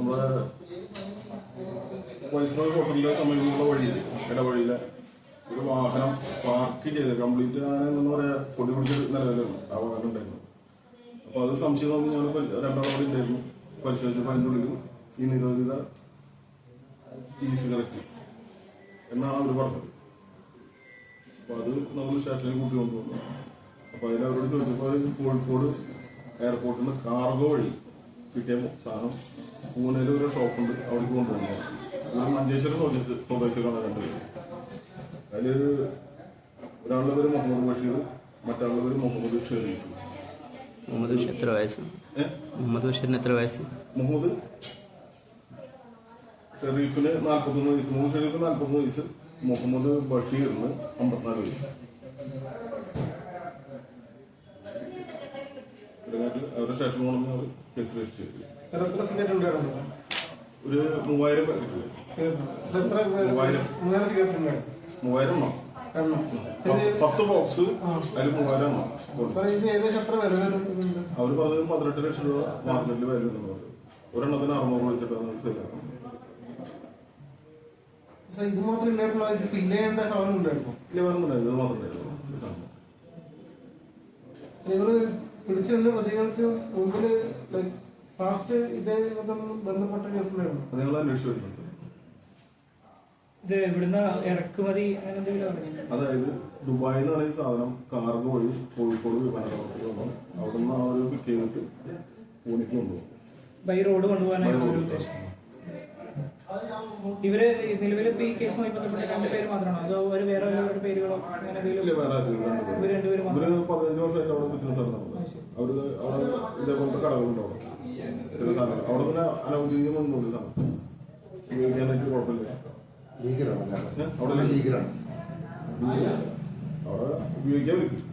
നമ്മുടെ വൈസ്രോയ് ഹോട്ടലിന്റെ സമീപമുള്ള വഴിയിൽ ഇടവഴിയിലെ. ഒരു വാഹനം പാർക്ക് ചെയ്ത് കംപ്ലീറ്റ് അങ്ങനെ എന്താ പറയാ പൊടി പിടിച്ച നിലവിലാണ് ആ വാഹനം ഉണ്ടായിരുന്നു. അപ്പൊ അത് സംശയം തോന്നി ഞങ്ങൾ രണ്ടാളും അവിടെ ഉണ്ടായിരുന്നു. പരിശോധിച്ചപ്പോൾ അതിന്റെ ഉള്ളിൽ ഈ നിരോധിത സിഗരറ്റ് എന്നാണ് അവർ പറഞ്ഞത്. അപ്പൊ അത് നമ്മൾ സ്റ്റേഷനിൽ കൂട്ടി കൊണ്ടുവന്നു. അപ്പൊ അതിൽ അവരോട് ചോദിച്ചപ്പോൾ കോഴിക്കോട് എയർപോർട്ടിൽ നിന്ന് കാർഗോ വഴി കിട്ടിയ സാധനം പൂനെയിൽ ഒരു ഷോപ്പുണ്ട്. അവിടേക്ക് കൊണ്ടുപോകുന്നത് ഒരു മഞ്ചേശ്വരം സ്വദേശ സ്വദേശികളാണ് രണ്ടുപേരും. അതിലൊരു ഒരാളുടെ പേര് മുഹമ്മദ് ബഷീർ മറ്റാളുടെ പേര് മുഹമ്മദ് ബഷീർ. മുഹമ്മദ് ബഷീർ എത്ര വയസ്സ്? മുഹമ്മദ് ബഷീറിന് എത്ര വയസ്സ്? മുഹമ്മദ് ഷെറീഫിന് നാൽപ്പത്തൊന്ന് വയസ്സ് മുഹമ്മദ് ഷെറീഫിന് നാൽപ്പത്തൊന്ന് വയസ്സ് മുഹമ്മദ് ബഷീറിന് അമ്പത്തിനാല് വയസ്സ്. ഇതിനായിട്ട് അവരുടെ സ്റ്റേഷനിൽ കൊണ്ടുവന്ന് അവർ കേസ് രജിസ്റ്റർ ചെയ്തു. സാർ ഉണ്ടായിരുന്നു? ഒരു മൂവായിരം പാക്കറ്റ് എണ്ണം. പത്ത് ബോക്സ് അതിൽ മൂവായിരം എണ്ണം. വില അവർ പറഞ്ഞത് പതിനെട്ട് ലക്ഷം രൂപ മാർക്കറ്റിൽ വാല്യൂ ഉണ്ടെന്ന് പറഞ്ഞു. ഒരെണ്ണത്തിന് അറുന്നൂറ് വെച്ചിട്ടാണ് സെയിലാക്കുന്നത് ഇത് മാത്രം ഉണ്ടായിരുന്നോ ഇത് ഫില്ല് ചെയ്യേണ്ട സാധനം ഉണ്ടായിരുന്നു. ഇല്ല വേറെ ഇത് മാത്രമേ ഉണ്ടായിരുന്നുള്ളൂ. ഈ പിടിച്ചിട്ടുണ്ട് പ്രതികൾക്ക് മുമ്പിൽ ഫാസ്റ്റ് ഇതേ ബന്ധപ്പെട്ട ഇത് ഇവിടുന്ന് ഇറക്കുമതി അങ്ങനെ എന്തെങ്കിലും? അതായത് ദുബായിൽ നിന്നാണ് ഈ സാധനം കാർഗോ വഴി കോഴിക്കോട് വിമാനത്താവളത്തിൽ വന്നു. ആ ഒരു പിക്ക് ചെയ്തിട്ട് പൂണിക്ക് കൊണ്ടുപോകും ബൈ റോഡ്. ഉദ്ദേശം ഇവർ നിലവിൽ ഇപ്പൊ ഈ കേസുമായി ബന്ധപ്പെട്ട് രണ്ട് പേര് മാത്രമാണോ? അതോ ഒരു വേറെ ഒരു പേരുകളോ അങ്ങനെ എന്തെങ്കിലും. ഇവർ രണ്ടുപേരും മാത്രം? ഇവർ പതിനഞ്ച് വർഷമായിട്ട് അവിടെ ബിസിനസ് നടത്തുന്നത് അവർ അവിടെ ഇതേപോലത്തെ കടകളുണ്ട് അവിടെ. ചില സാധനങ്ങൾ. അവിടെ പിന്നെ അനൗദ്യോഗികമൊന്നും സാധനം ഉപയോഗിക്കാനായിട്ട് കുഴപ്പമില്ല. ഏ? അവിടെ ലീഗലാണ്. അവിടെ ഉപയോഗിക്കാൻ പറ്റും.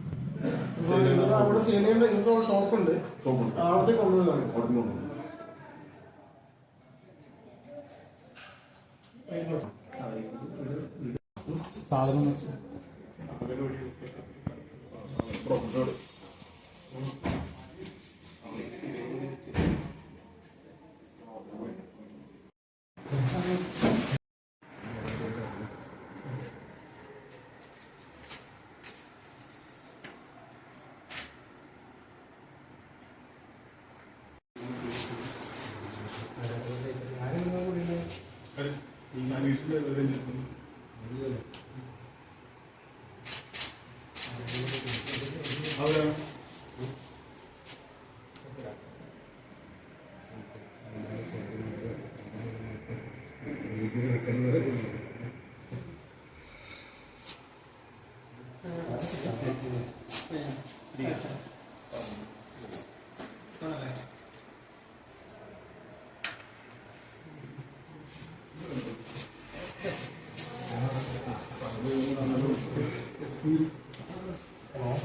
അവിടെ സേനയുടെ ചെയ്യേണ്ട ഇവർക്ക് ഷോപ്പ് ഉണ്ട് ഷോപ്പുണ്ട് അവിടത്തെ കൊണ്ടുപോയതാണ് അവിടെ കൊണ്ടുപോകും പ്രൊഫസർ Diga. この。